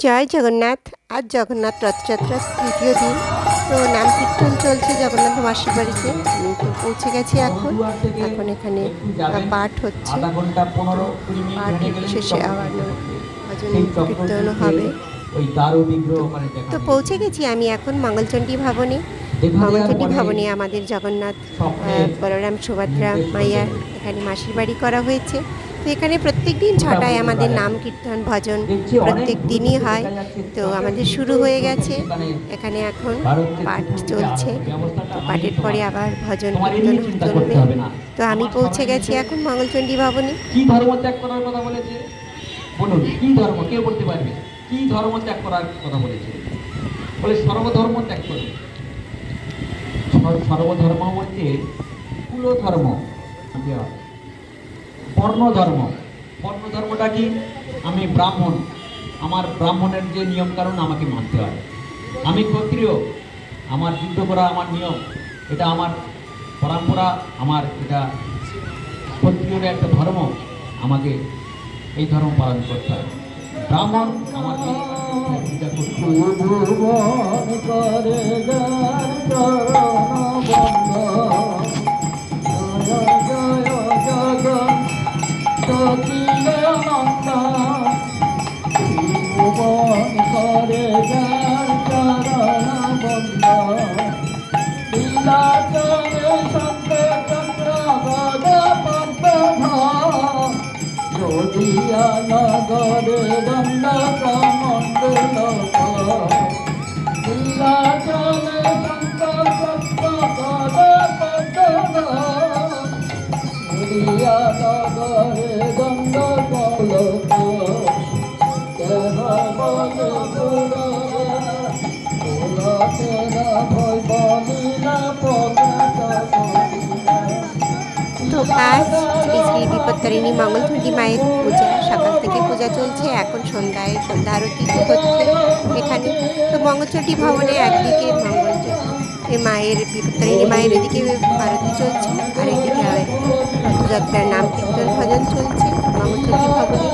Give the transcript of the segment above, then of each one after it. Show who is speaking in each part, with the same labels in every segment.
Speaker 1: জয় জগন্নাথ আজ জগন্নাথ রথযাত্রার তৃতীয় দিন। তো নাম কীর্তন চলছে জগন্নাথ মাসির বাড়িতে। আমি তো পৌঁছে গেছি এখন। এখন এখানে পাঠ হচ্ছে। পাঠ শেষে আবার
Speaker 2: সেই
Speaker 1: হবে। তো পৌঁছে গেছি আমি এখন মঙ্গলচণ্ডী ভবনে। মঙ্গলচণ্ডী ভবনে আমাদের জগন্নাথ বলরাম সুভদ্রা মাইয়ার এখানে মাসির বাড়ি করা হয়েছে। তো এখানে প্রত্যেক দিন ছটায় আমাদের নাম কীর্তন ভজন প্রত্যেক দিনই হয়। তো আমাদের শুরু হয়ে গেছে।
Speaker 2: এখানে
Speaker 1: এখানে পাঠ চলছে। তো পাঠের পরে আবার ভজন কীর্তন চলবে
Speaker 2: হবে।
Speaker 1: তো আমি পৌঁছে গেছি এখন মঙ্গলচণ্ডী ভবনে।
Speaker 2: কি ধর্ম ত্যাগ করার কথা বলেছে? বলুন কি ধর্ম? কে বলতে পারবে? কি ধর্ম ত্যাগ করার কথা বলেছে? বলে সর্বধর্ম ত্যাগ করবে। সর্বধর্ম বলতে কুল ধর্ম। বর্ণ ধর্ম বর্ণ ধর্মটা কি? আমি ব্রাহ্মণ। আমার ব্রাহ্মণের যে নিয়ম কারণ আমাকে মানতে হয়। আমি ক্ষত্রিয়। আমার যুদ্ধ করা আমার নিয়ম। এটা আমার পরম্পরা, আমার এটা ক্ষত্রিয়র একটা ধর্ম। আমাকে এই ধর্ম পালন করতে হয়। ব্রাহ্মণ আমাকে করতে
Speaker 3: নদিয়া নগরে দণ্ড কমণ্ডল নীলাচলে শঙ্কর চক্র পদ পদ্ম নদিয়া নগরে
Speaker 1: আজ শ্রী শ্রী বিপত্তারিণী মঙ্গলচণ্ডী মায়ের পূজা। সকাল থেকে পূজা চলছে, এখন সন্ধ্যায় সন্ধ্যা আরতি হচ্ছে এখানে। তো মঙ্গলচণ্ডী ভবনে একদিকে মঙ্গল মায়ের বিপত্তারিণী মায়ের এদিকে আরতি চলছে, আর এদিকে রথযাত্রার নাম কীর্তন ভজন চলছে। মঙ্গলচণ্ডী ভবনে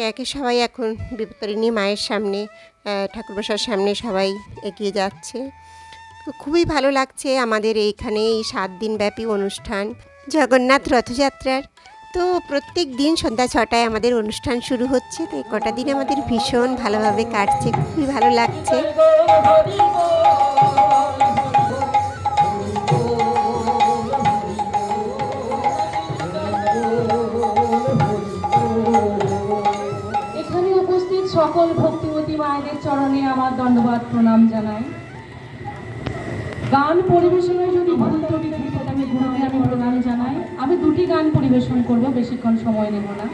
Speaker 1: একে একে সবাই এখন বিপত্তারিণী মায়ের সামনে আহ, ঠাকুর বসার সামনে সবাই এগিয়ে যাচ্ছে। খুবই ভালো লাগছে আমাদের এইখানে এই সাত দিনব্যাপী অনুষ্ঠান জগন্নাথ রথযাত্রার। তো প্রত্যেক দিন সন্ধ্যা ছটায় আমাদের অনুষ্ঠান শুরু হচ্ছে তো এই কটা দিন আমাদের ভীষণ ভালোভাবে কাটছে খুবই ভালো লাগছে।
Speaker 4: সকল ভক্তিমতী মায়েদের চরণে আমার দণ্ডবাদ প্রণাম জানাই। গান পরিবেশনে যদি ভুল ত্রুটি থাকে আমি গুরুকে আমি প্রণাম জানাই। আমি দুটি গান পরিবেশন করব, বেশিক্ষণ সময় নেব না।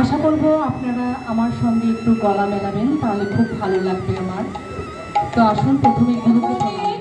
Speaker 4: আশা করব আপনারা আমার সঙ্গে একটু গলা মেলাবেন, তাহলে খুব ভালো লাগবে আমার। তো আসুন, প্রথমে গুরুকে প্রণাম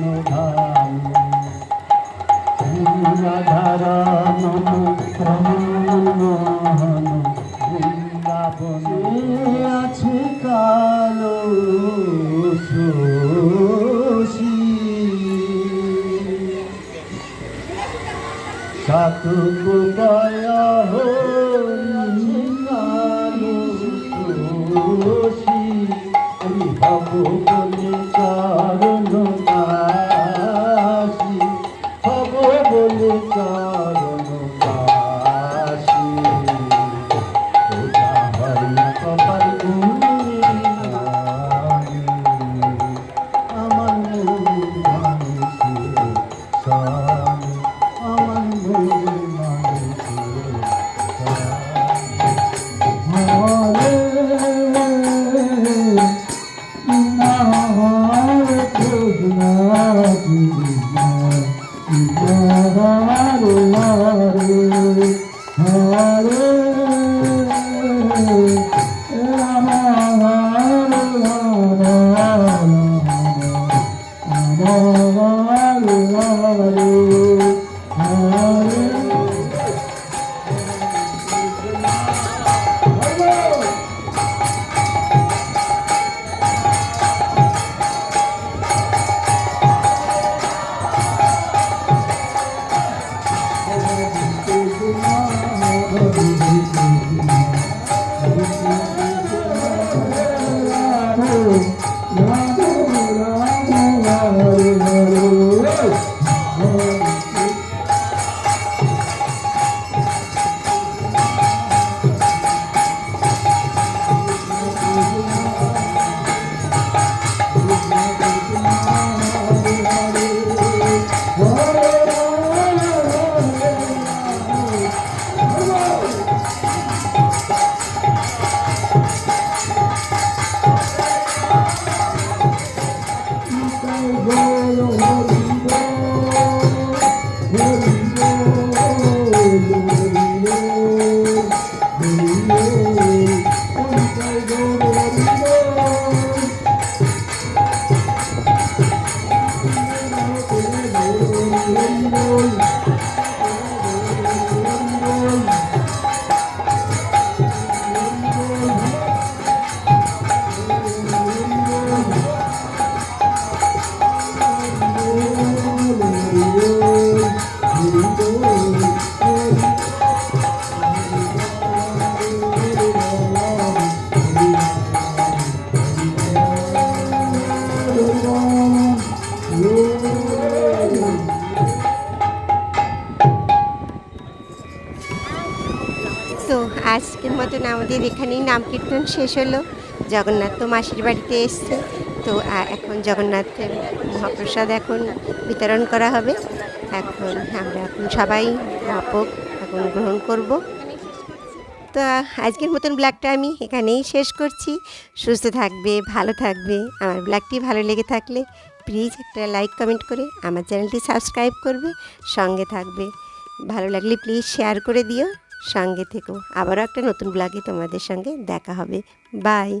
Speaker 3: গুণধাম রাধারাম মোহন বৃন্দাবনে আছে কালো শোষী Thank you. Ooh.
Speaker 1: তো আজকের মতন আমাদের এখানেই নাম কীর্তন শেষ হলো। জগন্নাথ তো মাসির বাড়িতে এসছে। তো এখন জগন্নাথের মহাপ্রসাদ এখন বিতরণ করা হবে। এখন আমরা এখন সবাই ব্যাপক এখন গ্রহণ করব। তো, আজকের মতন ব্লগটা আমি এখানেই শেষ করছি। সুস্থ থাকবে, ভালো থাকবে। আমার ব্লগটি ভালো লেগে থাকলে প্লিজ একটা লাইক কমেন্ট করে আমার চ্যানেলটি সাবস্ক্রাইব করবে। সঙ্গে থাকবে। ভালো লাগলে প্লিজ শেয়ার করে দিও। সঙ্গে থেকো। আবারও একটা নতুন ব্লগে তোমাদের সঙ্গে দেখা হবে। বাই